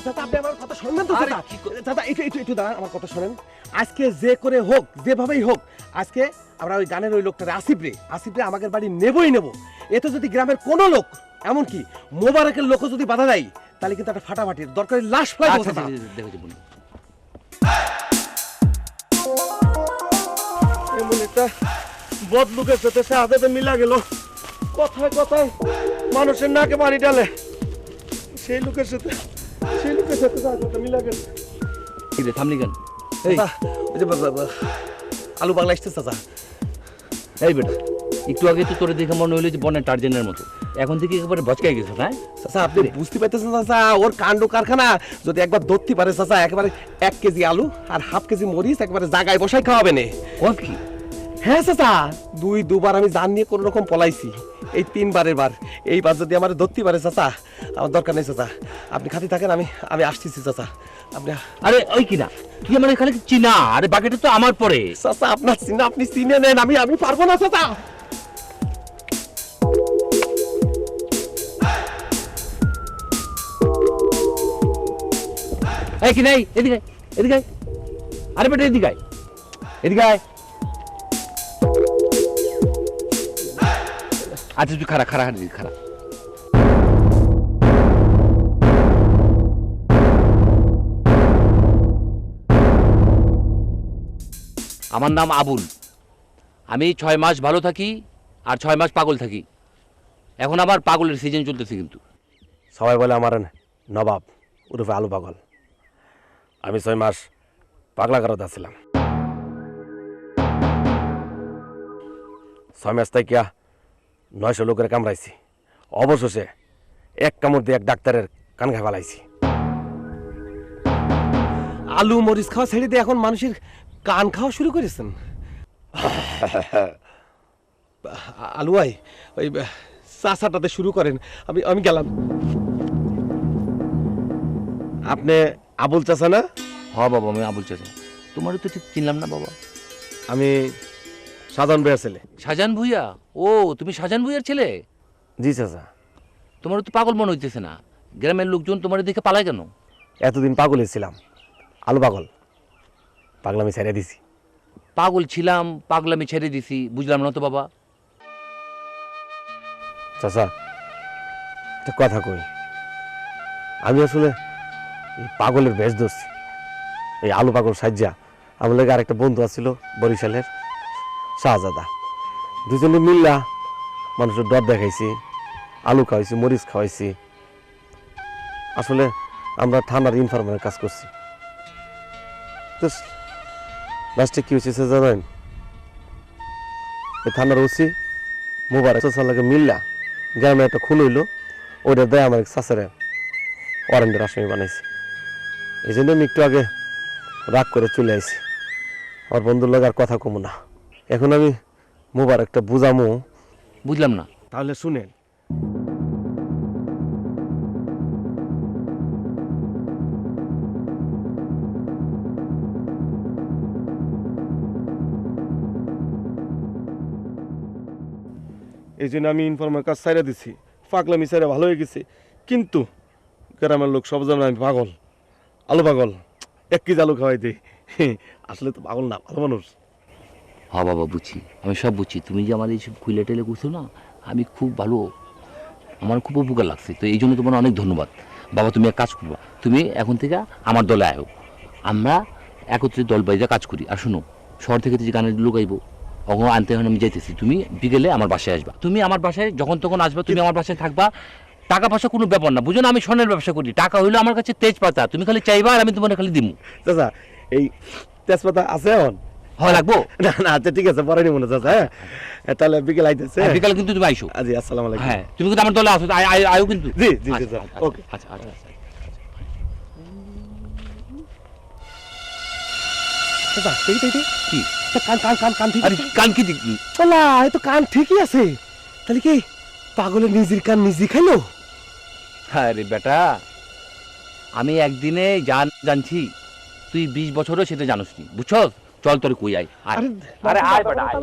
চাচা আপনি আমার কথা শুনবেন তো আরে চাচা কি কর- চাচা একটু একটু একটু দাঁড়ান আমার কথা শোনেন। আজকে যে করে হোক যেভাবেই হোক আজকে আমরা ওই গানের ওই লোকটা আসিফ রে আসিফ রে আমাদের বাড়ি নেবই নেব। এতে যদি গ্রামের কোনো লোক এমনকি মোবারকের লোকও যদি বাধা দেয় তাহলে কিন্তু একটা ফাটাফাটির দরকারি লাশ ফেলাই আচ্ছা আচ্ছা, আচ্ছা, দেখো যে বোন। এমন একটা বদ লোকের সাথে সাথে মিলা গেল। কথায় কথায় মানুষের নাকে পানি ডালে সেই লোকের সাথে সেই লোকের সাথে সাথে মিলা গেল কি রে থামলি কেন? এই ওই যে বা- বা- বা- আলু বাংলা আসছে চাচা। এই বেটা একটু আগে তো তোরে দেখে মনে হলো যে বনের টার্জেনের মতো। এখন থেকে একেবারে বচকাই গেছে হ্যাঁ? চাচা আপনি বুঝতে পারতেছেন চাচা ওর কাণ্ড কারখানা। যদি একবার ধরতে পারে চাচা একেবারে এক কেজি আলু আর হাফ কেজি মরিচ একেবারে জাগায় বসাই খাওয়াবে না কত কি? হ্যাঁ চাচা। দুই দুবার আমি জান নিয়ে কোনো রকম পলাইছি। এই তিনবারের বার। এইবার যদি আমার ধরতে পারে চাচা আমার দরকার নেই চাচা। আপনি খাতি থাকেন আমি আমি আসতেছি চাচা। আপনি আরে ওই কিনা তুই আমার খালি চিনা। আরে বাকিটা তো আমার পরে। চাচা আপনার চিনে আপনি চিনে নেন। আমি আমি পারব না চাচা। এই কি নাই? এদিকে এদিকে। আরে বেটা এদিকে এদিকে আচ্ছা তুই খারা খারা হাঁটি খারা আমার নাম আবুল। আমি ছয় মাস ভালো থাকি আর ছয় মাস পাগল থাকি। এখন আবার পাগলের সিজন চলতেছে কিন্তু। সবাই বলে আমার নবাব উরুফে আলু পাগল। আমি ছয় মাস পাগলা কারত আছিলাম। ছয় মাস তাই কিয়া নয়শো লোকের কামড়াইছি। অবশেষে এক কামড় দিয়ে এক ডাক্তারের কান খাই ফেলাইছি। আলু মরিচ খাওয়া ছেড়ে দিয়ে এখন মানুষের কান খাওয়া শুরু করেছেন। আলু ভাই ওই চাষাটাতে শুরু করেন। আমি আমি গেলাম। আপনি আবুল চাষা না? হ বাবা আমি আবুল চাচা। তোমারও তো ঠিক চিনলাম না বাবা। আমি সাধারণ বেয়ার ছেলে। শাহজাহান ভুইয়া? ও তুমি শাহজাহান ভুইয়ার ছেলে? জি চাচা। তোমার তো পাগল মনে হইতেছে না। গ্রামের লোকজন তোমার দেখে পালায় কেন? এতদিন পাগল ছিলাম। আলু পাগল। পাগলামি ছেড়ে দিছি। পাগল ছিলাম পাগলামি ছেড়ে দিছি বুঝলাম না তো বাবা। চাচা একটা কথা কই। আমি আসলে এই পাগলের বেশ ধরছি এই আলু পাগল সাজ্জা। আমার লাগে আরেকটা বন্ধু আছিল বরিশালের। শাহজাদা দুজনে মিল্লা মানুষের ডর দেখাইছি, আলু খাওয়াইছি, মরিচ খাওয়াইছি। আসলে আমরা থানার ইনফরমারের কাজ করছি। তো লাস্টে কি হয়েছে জানেন? এই থানার ওসি মোবারক চাচার লাগে মিল্লা গ্রামে একটা খুন হইল, ওইটা দেয় আমার চাচারে ওয়ারেন্টের আসামি বানাইছে। এই জন্য আমি একটু আগে রাগ করে চলে আইছি। আমার বন্ধুর লাগে আর কথা কমু না। এখন আমি মোবারকটা বুঝামো। বুঝলাম না। তাহলে শুনেন। এই জন্য আমি ইনফর্মার কাজ সাইরা দিছি। পাগলামি সাইরা ভালো হয়ে গেছে। কিন্তু গ্রামের লোক সব জানে আমি পাগল। আলু পাগল। এক কেজি আলু খাওয়াই দিই আসলে তো পাগল না ভালো মানুষ। হ বাবা বুঝি আমি সব বুঝছি। তুমি যে আমার এইসব খুলে টেলে করছ না, আমি খুব ভালো, আমার খুব উপকার লাগছে। তো এই জন্য তোমার অনেক ধন্যবাদ। বাবা, তুমি এক কাজ করবা। তুমি এখন থেকে আমার দলে আয়ো। আমরা একত্রে দল বাইজা কাজ করি। আর শোনো, শহর থেকে যে গানের লোক আইবো অগো আনতে হয় আমি যাইতেছি। তুমি বিকেলে আমার বাসায় আসবা। তুমি আমার বাসায়, যখন তখন আসবা, তুমি আমার বাসায় থাকবা। টাকা পয়সা কোনো ব্যাপার না। বুঝো না, আমি স্বর্ণের ব্যবসা করি। টাকা হইল আমার কাছে তেজপাতা। তুমি খালি চাইবা আর আমি তোমার খালি দিমু। চাচা, এই তেজপাতা আছে এখন? হয় লাগবো? না না আচ্ছা ঠিক আছে পরে নিব না চাচা হ্যাঁ? তাহলে বিকেল আইতেছে। হ্যাঁ, বিকালে কিন্তু তুমি আইসো। আজি আসসালামু আলাইকুম। হ্যাঁ তুমি কিন্তু আমার দলে আসো আয় কিন্তু। জি, জি, জি, আচ্ছা। আচ্ছা, ওকে। আচ্ছা আচ্ছা আচ্ছা। চাচা কি? কান কান কান কান ঠিক কান কি দিক চলা এই তো কান ঠিকই আছে। তাহলে কি পাগলের নিজের কান নিজে খাইলো? আরে বেটা আমি একদিনে জান জানছি তুই বিশ বছরও সেটা জানোস নি বুঝছস? চল তোর কুই আয়। আরে আয় বেটা আয়।